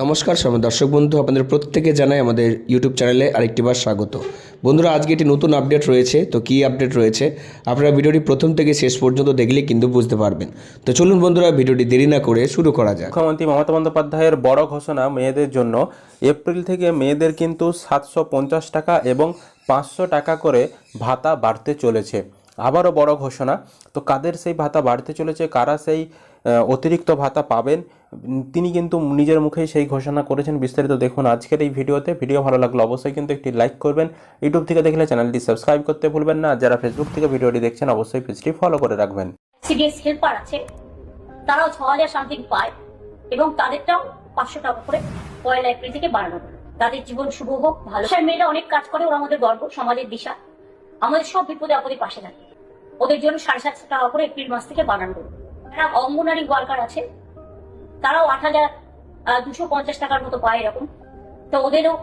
নমস্কার সব দর্শক বন্ধু, আপনাদের প্রত্যেকে জানাই আমাদের ইউটিউব চ্যানেলে আরেকটিবার স্বাগত। বন্ধুরা, আজকে একটি নতুন আপডেট রয়েছে। তো কী আপডেট রয়েছে? আপনারা ভিডিওটি প্রথম থেকে শেষ পর্যন্ত দেখলে কিন্তু বুঝতে পারবেন। তো চলুন বন্ধুরা, ভিডিওটি দেরি না করে শুরু করা যাক। মুখ্যমন্ত্রী মমতা বন্দ্যোপাধ্যায়ের বড় ঘোষণা মেয়েদের জন্য। এপ্রিল থেকে মেয়েদের কিন্তু সাতশো পঞ্চাশ টাকা এবং পাঁচশো টাকা করে ভাতা বাড়তে চলেছে। আবারও বড় ঘোষণা। তো কাদের সেই ভাতা বাড়তে চলেছে? কারা সেই অতিরিক্ত ভাতা পাবেন? তিনি কিন্তু নিজের মুখেই সেই ঘোষণা করেছেন। বিস্তারিত দেখুন আজকের এই ভিডিওতে। ভিডিও ভালো লাগলে অবশ্যই কিন্তু একটি লাইক করবেন। ইউটিউব থেকে দেখলে চ্যানেলটি সাবস্ক্রাইব করতে ভুলবেন না। যারা ফেসবুক থেকে ভিডিওটি দেখছেন, অবশ্যই পেজটি ফলো করে রাখবেন। সিডিএস হেল্পার আছে। তারাও ছ হাজার সামথিং পায় এবং তাদেরটাও পাঁচশো টাকা করে পয়লা এপ্রিল থেকে বাড়ানো তাদের জীবন শুভ হোক, ভালো মেয়েরা অনেক কাজ করে, ওরা আমাদের গর্ব, সমাজের দিশা। আমাদের সব বিপদে আপদে পাশে থাকে। ওদের জন্য সাড়ে সাতশো টাকা করে এপ্রিল মাস থেকে বাড়ানো যারা অঙ্গনারী ওয়ার্কার আছে তারাও আট হাজার দুশো পঞ্চাশ টাকার মতো পায় এরকম। তো ওদেরও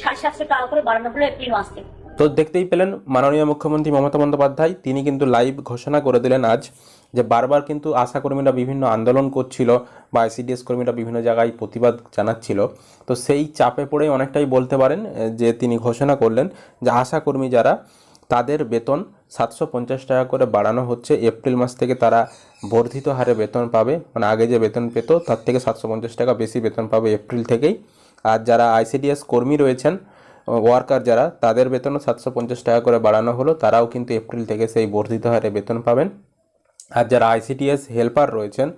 সাড়ে সাতশো টাকা করে বাড়ানো হলো এপ্রিল মাস থেকে। তো দেখতেই পেলেন মাননীয় মুখ্যমন্ত্রী মমতা বন্দ্যোপাধ্যায়, তিনি কিন্তু লাইভ ঘোষণা করে দিলেন আজ যে বারবার কিন্তু আশাকর্মীরা বিভিন্ন আন্দোলন করছিল বা আইসিডিএস কর্মীরা বিভিন্ন জায়গায় প্রতিবাদ জানাচ্ছিল। তো সেই চাপে পড়ে অনেকটাই বলতে পারেন যে তিনি ঘোষণা করলেন যে আশাকর্মী যারা, তাদের বেতন সাতশো পঞ্চাশ টাকা করে বাড়ানো হচ্ছে। এপ্রিল মাস থেকে তারা বর্ধিত হারে বেতন পাবে। মানে আগে যে বেতন পেত, তার থেকে সাতশো পঞ্চাশ টাকা বেশি বেতন পাবে এপ্রিল থেকেই। আর যারা আইসিডিএস কর্মী রয়েছেন, ওয়ার্কার যারা, তাদের বেতনও সাতশো পঞ্চাশ টাকা করে বাড়ানো হলো। তারাও কিন্তু এপ্রিল থেকে সেই বর্ধিত হারে বেতন পাবেন। আর যারা আইসিডিএস হেল্পার রয়েছেন,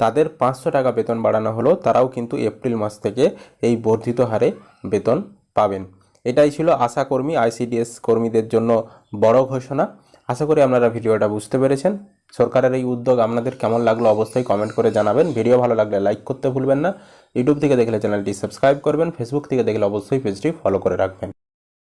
তাদের পাঁচশো টাকা বেতন বাড়ানো হলো। তারাও কিন্তু এপ্রিল মাস থেকে এই বর্ধিত হারে বেতন পাবেন। এটাই ছিল আশাকর্মী আইসিডিএস কর্মীদের জন্য বড় ঘোষণা। আশা করি আপনারা ভিডিওটা বুঝতে পেরেছেন। সরকারের এই উদ্যোগ আপনাদের কেমন লাগল অবশ্যই কমেন্ট করে জানাবেন। ভিডিও ভালো লাগলে লাইক করতে ভুলবেন না। ইউটিউব থেকে দেখলে চ্যানেলটি সাবস্ক্রাইব করবেন। ফেসবুক থেকে দেখলে অবশ্যই পেজটি ফলো করে রাখবেন।